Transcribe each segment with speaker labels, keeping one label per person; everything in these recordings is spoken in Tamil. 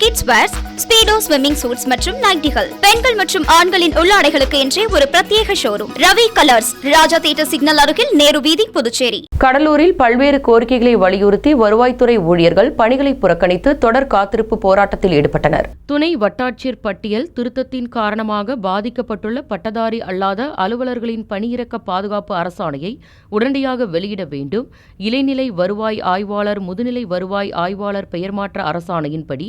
Speaker 1: kids wears Speedo swimming suits மற்றும் நைட்டிகள் பெண்கள் மற்றும் ஆண்களின் உள்ளாடைகளுக்கு என்றே ஒரு பிரத்யேக showroom Ravi colours Raja theatre signal அருகில் நேரு வீதி புதுச்சேரி.
Speaker 2: கடலூரில் பல்வேறு கோரிக்கைகளை வலியுறுத்தி வருவாய்த்துறை ஊழியர்கள் பணிகளை புறக்கணித்து தொடர் காத்திருப்பு போராட்டத்தில் ஈடுபட்டனர். துணை வட்டாட்சியர் பட்டியல் திருத்தத்தின் காரணமாக பாதிக்கப்பட்டுள்ள பட்டதாரி அல்லாத அலுவலர்களின் பணியிறக்க பாதுகாப்பு அரசாணையை உடனடியாக வெளியிட வேண்டும். இளைநிலை வருவாய் ஆய்வாளர் முதுநிலை வருவாய் ஆய்வாளர் பெயர் மாற்ற அரசாணையின்படி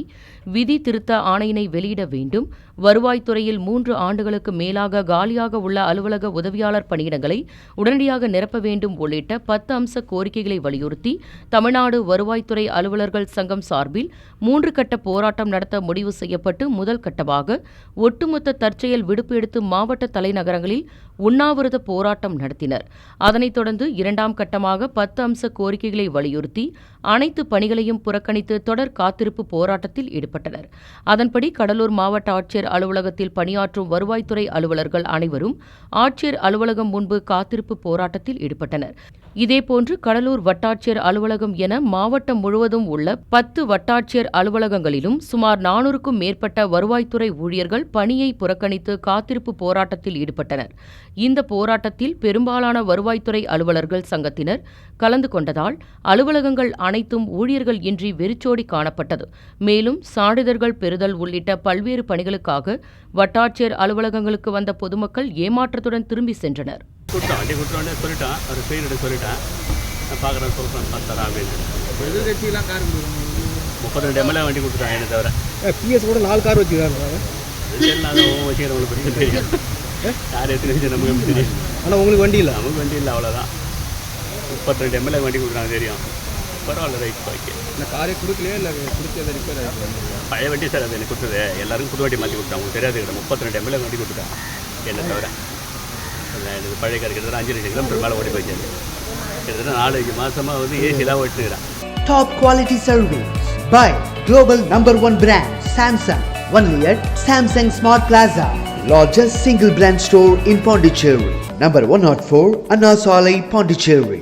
Speaker 2: விதி திருத்த ஆணையினை வெளியிட வேண்டும். வருவாய்த்துறையில் மூன்று ஆண்டுகளுக்கு மேலாக காலியாக உள்ள அலுவலக உதவியாளர் பணியிடங்களை உடனடியாக நிரப்ப வேண்டும் உள்ளிட்ட பத்து அம்ச கோரிக்கைகளை வலியுறுத்தி தமிழ்நாடு வருவாய்த்துறை அலுவலர்கள் சங்கம் சார்பில் மூன்று கட்ட போராட்டம் நடத்த முடிவு செய்யப்பட்டு முதல் கட்டமாக ஒட்டுமொத்த தற்செயல் விடுப்பு எடுத்து மாவட்ட தலைநகரங்களில் உண்ணாவிரத போராட்டம் நடத்தினர். அதனைத் தொடர்ந்து இரண்டாம் கட்டமாக பத்து அம்ச கோரிக்கைகளை வலியுறுத்தி அனைத்து பணிகளையும் புறக்கணித்து தொடர் காத்திருப்பு போராட்டத்தில் ஈடுபட்டனர். அதன்படி கடலூர் மாவட்ட ஆட்சியர் அலுவலகத்தில் பணியாற்றும் வருவாய்த்துறை அலுவலர்கள் அனைவரும் ஆட்சியர் அலுவலகம் முன்பு காத்திருப்பு போராட்டத்தில் ஈடுபட்டனர். இதேபோன்று கடலூர் வட்டாட்சியர் அலுவலகம் என மாவட்டம் முழுவதும் உள்ள பத்து வட்டாட்சியர் அலுவலகங்களிலும் சுமார் நானூறுக்கும் மேற்பட்ட வருவாய்த்துறை ஊழியர்கள் பணியை புறக்கணித்து காத்திருப்பு போராட்டத்தில் ஈடுபட்டனர். இந்த போராட்டத்தில் பெரும்பாலான வருவாய்த்துறை அலுவலர்கள் சங்கத்தினர் கலந்து கொண்டதால் அலுவலகங்கள் அனைத்தும் ஊழியர்கள் இன்றி வெறிச்சோடி காணப்பட்டது. மேலும் சான்றிதழ்கள் பெறுதல் உள்ளிட்ட பல்வேறு பணிகளுக்காக வட்டாட்சியர் அலுவலகங்களுக்கு வந்த பொதுமக்கள் ஏமாற்றத்துடன் திரும்பி சென்றனர்.
Speaker 3: முப்பத்தி ரெண்டு எம்எல்ஏ வண்டி கொடுத்துட்டான் என்ன தவிர.
Speaker 4: பிஎஸ் கூட நாலு கார் வச்சுக்கிறாங்க.
Speaker 3: வச்சுக்கிறவங்களுக்கு பற்றி தெரியும்? யார் எத்தனை வச்சு நமக்கு எப்படி தெரியும்?
Speaker 4: ஆனால் உங்களுக்கு வண்டி இல்லை?
Speaker 3: நமக்கு வண்டி இல்லை அவ்வளோதான் முப்பத்தி ரெண்டு எம்எல்ஏ வண்டி கொடுக்குறாங்க தெரியும். பரவாயில்ல ரைட் ஓகே
Speaker 4: இந்த காரே கொடுக்கலையே இல்லை கொடுத்து அதை ரிப்பேர்
Speaker 3: பழைய வண்டி சார் அது எனக்கு கொடுத்தது. எல்லாருக்கும் புது வண்டி மாற்றி கொடுத்தாங்க உங்களுக்கு தெரியாது கிடையாது முப்பத்தி ரெண்டு எம்எல்ஏ வண்டி கொடுத்துட்டான் என்ன தவிர. எனக்கு பழைய கார் கிட்டத்தட்ட அஞ்சு லட்சம் கிலோமீட்டர் மேலே ஓடி போச்சு. கிட்டத்தட்ட நாலஞ்சு மாதமாக வந்து ஏசிலாம் ஓட்டுக்கிறேன்
Speaker 5: Top quality service by global number one brand Samsung. Only at Samsung Smart Plaza, largest single brand store in Pondicherry. Number 104 Anna Salai, Pondicherry.